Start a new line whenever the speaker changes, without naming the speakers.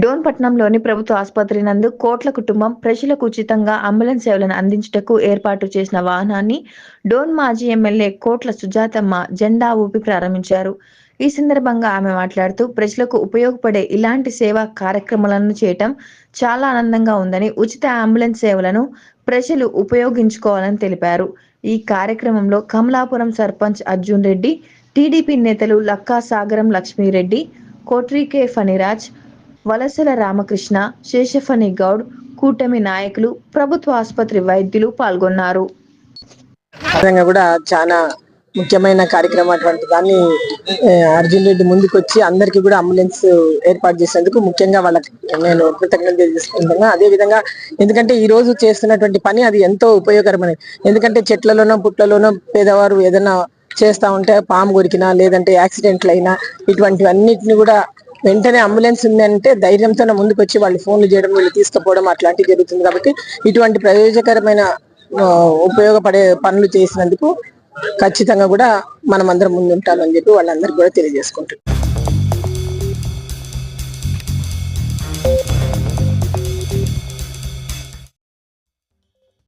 డోన్ పట్నంలోని ప్రభుత్వ ఆసుపత్రి నందు కోట్ల కుటుంబం ప్రజలకు ఉచితంగా అంబులెన్స్ సేవలను అందించటకు ఏర్పాటు చేసిన వాహనాన్ని డోన్ మాజీ ఎమ్మెల్యే కోట్ల సుజాతమ్మ జెండా ఊపి ప్రారంభించారు. ఈ సందర్భంగా ఆమె మాట్లాడుతూ ప్రజలకు ఉపయోగపడే ఇలాంటి సేవా కార్యక్రమాలను చేయటం చాలా ఆనందంగా ఉందని ఉచిత అంబులెన్స్ సేవలను ప్రజలు ఉపయోగించుకోవాలని తెలిపారు. ఈ కార్యక్రమంలో కమలాపురం సర్పంచ్ అర్జున్ రెడ్డి టీడీపీ నేతలు లక్కా సాగరం లక్ష్మీరెడ్డి కోట్రీకే ఫణిరాజ్ వలసల రామకృష్ణ శేషఫణి గౌడ్ కూటమి నాయకులు ప్రభుత్వ ఆసుపత్రి వైద్యులు పాల్గొన్నారు.
విధంగా కూడా చాలా ముఖ్యమైన కార్యక్రమం అటువంటి దాన్ని అర్జున్ రెడ్డి ముందుకొచ్చి అందరికీ కూడా అంబులెన్స్ ఏర్పాటు చేసేందుకు ముఖ్యంగా వాళ్ళకి నేను కృతజ్ఞత తెలియజేసుకుంటున్నా. అదే విధంగా ఎందుకంటే ఈ రోజు చేస్తున్నటువంటి పని అది ఎంతో ఉపయోగకరమైనది ఎందుకంటే చెట్లలోనో పుట్లలోనో పేదవారు ఏదైనా చేస్తా ఉంటే పాము కొరికినా లేదంటే యాక్సిడెంట్లు అయినా ఇటువంటివన్నిటిని కూడా వెంటనే అంబులెన్స్ ఉందంటే ధైర్యంతో ముందుకు వచ్చి వాళ్ళు ఫోన్లు చేయడం వీళ్ళు తీసుకుపోవడం అట్లాంటివి జరుగుతుంది. కాబట్టి ఇటువంటి ప్రయోజకరమైన ఉపయోగపడే పనులు చేసినందుకు ఖచ్చితంగా కూడా మనం అందరం ముందుంటామని చెప్పి వాళ్ళందరికీ కూడా తెలియజేసుకుంటున్నాం.